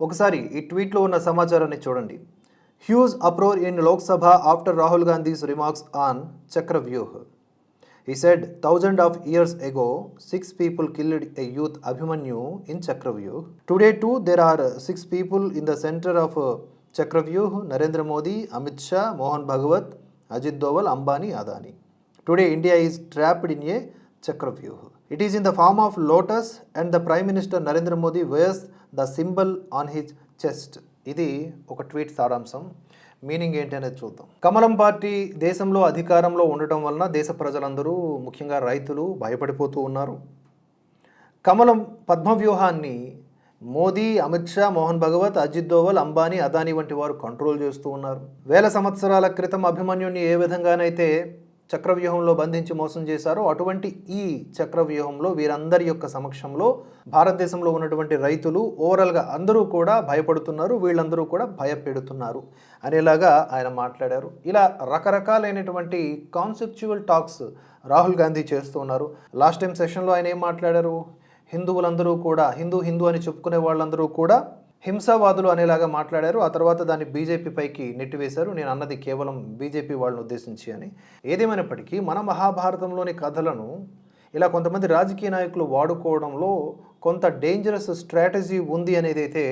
ఒకసారి ఈ ట్వీట్లో ఉన్న సమాచారాన్ని చూడండి. Huge uproar in Lok Sabha after Rahul Gandhi's remarks on Chakravyuh. He said thousand of years ago six people killed a youth Abhimanyu in Chakravyuh today two there are six people in the center of Chakravyuh Narendra Modi Amit Shah Mohan Bhagwat Ajit Doval Ambani Adani today India is trapped in a Chakravyuh it is in the form of lotus and the prime minister Narendra Modi wears the symbol on his chest. ఇది ఒక tweet సారాంశం. Meaning ఏంటి అనేది చూద్దాం. కమలం party దేశంలో అధికారంలో ఉండటం వలన దేశ ప్రజలందరూ ముఖ్యంగా రైతులు భయపడిపోతూ ఉన్నారు. కమలం పద్మవ్యూహాన్ని మోదీ అమిత్ షా మోహన్ భగవత్ అజిత్ దోవల్ అంబానీ అదానీ వంటి వారు కంట్రోల్ చేస్తూ ఉన్నారు. వేల సంవత్సరాల క్రితం అభిమన్యుని ఏ విధంగానైతే చక్రవ్యూహంలో బంధించి మోసం చేశారో అటువంటి ఈ చక్రవ్యూహంలో వీరందరి యొక్క సమక్షంలో భారతదేశంలో ఉన్నటువంటి రైతులు ఓవరాల్గా అందరూ కూడా భయపడుతున్నారు వీళ్ళందరూ కూడా భయపెడుతున్నారు అనేలాగా ఆయన మాట్లాడారు. ఇలా రకరకాలైనటువంటి కాన్సెప్చువల్ టాక్స్ రాహుల్ గాంధీ చేస్తూ ఉన్నారు. లాస్ట్ టైం సెషన్లో ఆయన ఏం మాట్లాడారు? హిందువులందరూ కూడా హిందూ హిందూ అని చెప్పుకునే వాళ్ళందరూ కూడా హింసావాదులు అనేలాగా మాట్లాడారు. ఆ తర్వాత దాన్ని బీజేపీపైకి నెట్టివేశారు. నేను అన్నది కేవలం బీజేపీ వాళ్ళని ఉద్దేశించి అని. ఏదేమైనప్పటికీ మన మహాభారతంలోని కథలను ఇలా కొంతమంది రాజకీయ నాయకులు వాడుకోవడంలో కొంత డేంజరస్ స్ట్రాటజీ ఉంది అనేది అయితే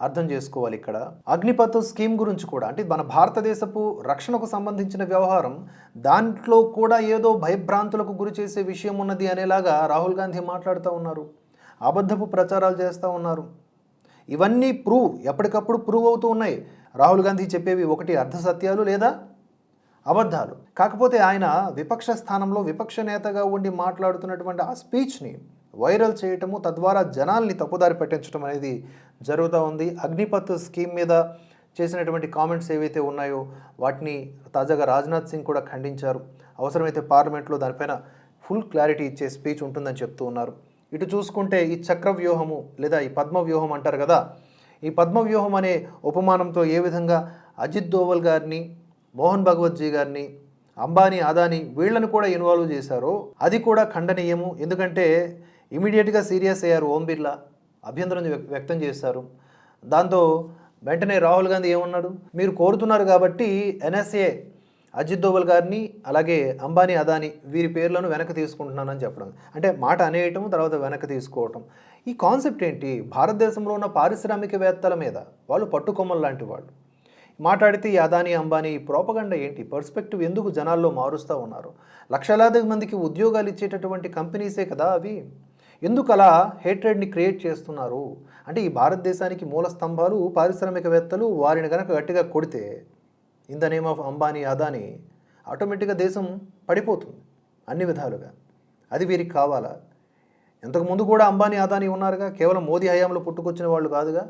అర్థం చేసుకోవాలి ఇక్కడ. అగ్నిపత్ స్కీమ్ గురించి కూడా అంటే మన భారతదేశపు రక్షణకు సంబంధించిన వ్యవహారం దాంట్లో కూడా ఏదో భయభ్రాంతులకు గురి చేసే విషయం ఉన్నది అనేలాగా రాహుల్ గాంధీ మాట్లాడుతూ ఉన్నారు. అబద్ధపు ప్రచారాలు చేస్తూ ఉన్నారు. ఇవన్నీ ప్రూవ్ ఎప్పటికప్పుడు ప్రూవ్ అవుతూ ఉన్నాయి. రాహుల్ గాంధీ చెప్పేవి ఒకటి అర్ధసత్యాలు లేదా అబద్ధాలు? కాకపోతే ఆయన విపక్ష స్థానంలో విపక్ష నేతగా ఉండి మాట్లాడుతున్నటువంటి ఆ స్పీచ్ని వైరల్ చేయటము తద్వారా జనాల్ని తప్పుదారి పట్టించడం అనేది జరుగుతూ ఉంది. అగ్నిపత్ స్కీమ్ మీద చేసినటువంటి కామెంట్స్ ఏవైతే ఉన్నాయో వాటిని తాజాగా రాజ్నాథ్ సింగ్ కూడా ఖండించారు. అవసరమైతే పార్లమెంట్లో దానిపైన ఫుల్ క్లారిటీ ఇచ్చే స్పీచ్ ఉంటుందని చెప్తూ ఉన్నారు. ఇటు చూసుకుంటే ఈ చక్ర వ్యూహము లేదా ఈ పద్మ వ్యూహం అంటారు కదా ఈ పద్మ వ్యూహం అనే ఉపమానంతో ఏ విధంగా అజిత్ దోవల్ గారిని మోహన్ భగవత్జీ గారిని అంబానీ అదానీ వీళ్ళని కూడా ఇన్వాల్వ్ చేశారో అది కూడా ఖండనీయము. ఎందుకంటే ఇమీడియట్గా సీరియస్ అయ్యారు ఓం బిర్లా అభ్యంతరం వ్యక్తం చేశారు. దాంతో వెంటనే రాహుల్ గాంధీ ఏమన్నాడు? మీరు కోరుతున్నారు కాబట్టి ఎన్ఎస్ఏ అజిత్ దోవల్ గారిని అలాగే అంబానీ అదాని వీరి పేర్లను వెనక్కి తీసుకుంటున్నానని చెప్పడం. అంటే మాట అనేయటం తర్వాత వెనక్కి తీసుకోవటం. ఈ కాన్సెప్ట్ ఏంటి? భారతదేశంలో ఉన్న పారిశ్రామికవేత్తల మీద వాళ్ళు పట్టుకొమ్మలు లాంటి వాళ్ళు. మాట్లాడితే ఈ అదానీ అంబానీ ప్రోపగండ ఏంటి? పర్స్పెక్టివ్ ఎందుకు జనాల్లో మారుస్తూ ఉన్నారు? లక్షలాది మందికి ఉద్యోగాలు ఇచ్చేటటువంటి కంపెనీసే కదా అవి? ఎందుకు అలా హేట్రెడ్ని క్రియేట్ చేస్తున్నారు? అంటే ఈ భారతదేశానికి మూల స్తంభాలు పారిశ్రామికవేత్తలు వారిని కనుక గట్టిగా కొడితే in the name of Ambani Adani ఆటోమేటిక్గా దేశం పడిపోతుంది అన్ని విధాలుగా. అది వీరికి కావాలా? ఇంతకుముందు కూడా అంబానీ అదానీ ఉన్నారుగా? కేవలం మోదీ హయాంలో పుట్టుకొచ్చిన వాళ్ళు కాదుగా?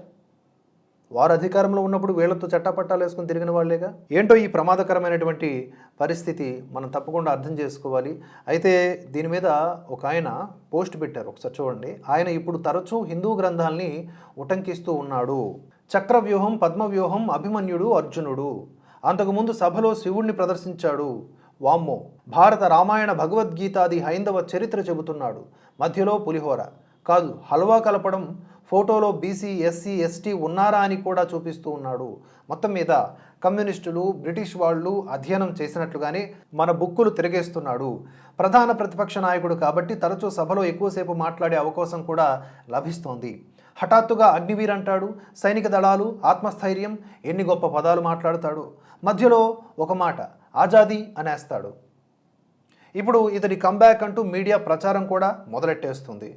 వారు అధికారంలో ఉన్నప్పుడు వీళ్ళతో చట్టపట్టాలు వేసుకుని తిరిగిన వాళ్ళేగా? ఏంటో ఈ ప్రమాదకరమైనటువంటి పరిస్థితి మనం తప్పకుండా అర్థం చేసుకోవాలి. అయితే దీని మీద ఒక ఆయన పోస్ట్ పెట్టారు. ఒకసారి చూడండి. ఆయన ఇప్పుడు తరచూ హిందూ గ్రంథాల్ని ఉటంకిస్తూ ఉన్నాడు. చక్రవ్యూహం పద్మవ్యూహం అభిమన్యుడు అర్జునుడు. అంతకుముందు సభలో శివుణ్ణి ప్రదర్శించాడు. వామ్మో! భారత రామాయణ భగవద్గీతాది హైందవ చరిత్ర చెబుతున్నాడు. మధ్యలో పులిహోర. కాదు హల్వా కలపడం ఫోటోలో బీసీ ఎస్సీ ఎస్టీ ఉన్నారా అని కూడా చూపిస్తూ ఉన్నాడు. మొత్తం మీద కమ్యూనిస్టులు బ్రిటిష్ వాళ్ళు అధ్యయనం చేసినట్లుగానే మన బుక్కులు తిరిగేస్తున్నాడు. ప్రధాన ప్రతిపక్ష నాయకుడు కాబట్టి తరచూ సభలో ఎక్కువసేపు మాట్లాడే అవకాశం కూడా లభిస్తోంది. హఠాత్తుగా అగ్నివీర్ అంటాడు సైనిక దళాలు ఆత్మస్థైర్యం ఎన్ని గొప్ప పదాలు మాట్లాడతాడు. మధ్యలో ఒక మాట ఆజాదీ అనేస్తాడు. ఇప్పుడు ఇతడి కంబ్యాక్ అంటూ మీడియా ప్రచారం కూడా మొదలెట్టేస్తుంది.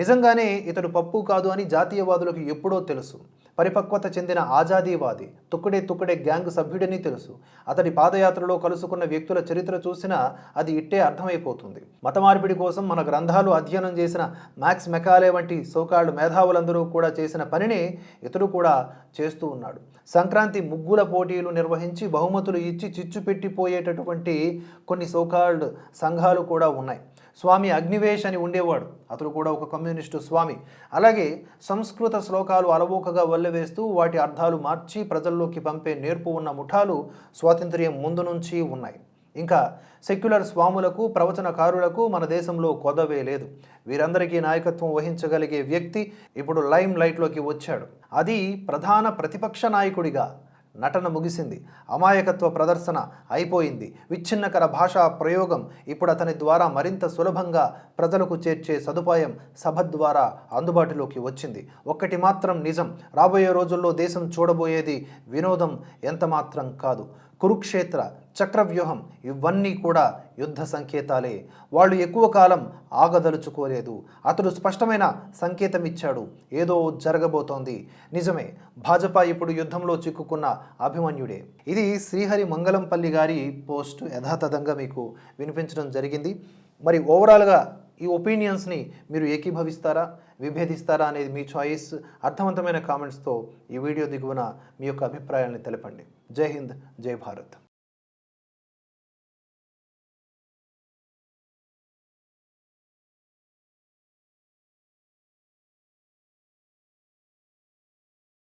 నిజంగానే ఇతడు పప్పు కాదు అని జాతీయవాదులకు ఎప్పుడో తెలుసు. పరిపక్వత చెందిన ఆజాదీవాది తుక్కడే తుక్కడే గ్యాంగ్ సభ్యుడని తెలుసు. అతడి పాదయాత్రలో కలుసుకున్న వ్యక్తుల చరిత్ర చూసినా అది ఇట్టే అర్థమైపోతుంది. మత మార్పిడి కోసం మన గ్రంథాలు అధ్యయనం చేసిన మ్యాక్స్ మెకాలే వంటి సోకాళ్ళు మేధావులందరూ కూడా చేసిన పనిని ఇతడు కూడా చేస్తూ ఉన్నాడు. సంక్రాంతి ముగ్గుల పోటీలు నిర్వహించి బహుమతులు ఇచ్చి చిచ్చు పెట్టిపోయేటటువంటి కొన్ని సోకాల్డ్ సంఘాలు కూడా ఉన్నాయి. స్వామి అగ్నివేష్ అని ఉండేవాడు. అతడు కూడా ఒక కమ్యూనిస్టు స్వామి. అలాగే సంస్కృత శ్లోకాలు అలవోకగా వల్లవేస్తూ వాటి అర్థాలు మార్చి ప్రజల్లోకి పంపే నేర్పు ఉన్న ముఠాలు స్వాతంత్ర్యం ముందు నుంచి ఉన్నాయి. ఇంకా సెక్యులర్ స్వాములకు ప్రవచనకారులకు మన దేశంలో కొదవే లేదు. వీరందరికీ నాయకత్వం వహించగలిగే వ్యక్తి ఇప్పుడు లైమ్ లైట్లోకి వచ్చాడు. అది ప్రధాన ప్రతిపక్ష నాయకుడిగా నటన ముగిసింది. అమాయకత్వ ప్రదర్శన అయిపోయింది. విచ్ఛిన్నకర భాషా ప్రయోగం ఇప్పుడు అతని ద్వారా మరింత సులభంగా ప్రజలకు చేర్చే సదుపాయం సభ ద్వారా అందుబాటులోకి వచ్చింది. ఒక్కటి మాత్రం నిజం. రాబోయే రోజుల్లో దేశం చూడబోయేది వినోదం ఎంతమాత్రం కాదు. కురుక్షేత్ర చక్రవ్యూహం ఇవన్నీ కూడా యుద్ధ సంకేతాలే. వాళ్ళు ఎక్కువ కాలం ఆగదలుచుకోలేదు. అతడు స్పష్టమైన సంకేతం ఇచ్చాడు. ఏదో జరగబోతోంది. నిజమే భాజపా ఇప్పుడు యుద్ధంలో చిక్కుకున్న అభిమన్యుడే. ఇది శ్రీహరి మంగళంపల్లి గారి పోస్ట్ యథాతథంగా మీకు వినిపించడం జరిగింది. మరి ఓవరాల్గా ఈ ఒపీనియన్స్ని మీరు ఏకీభవిస్తారా? విభేదిస్తారా అనేది మీ చాయిస్. అర్థవంతమైన కామెంట్స్తో ఈ వీడియో దిగువన మీ యొక్క అభిప్రాయాలను తెలపండి. జై హింద్ జై భారత్.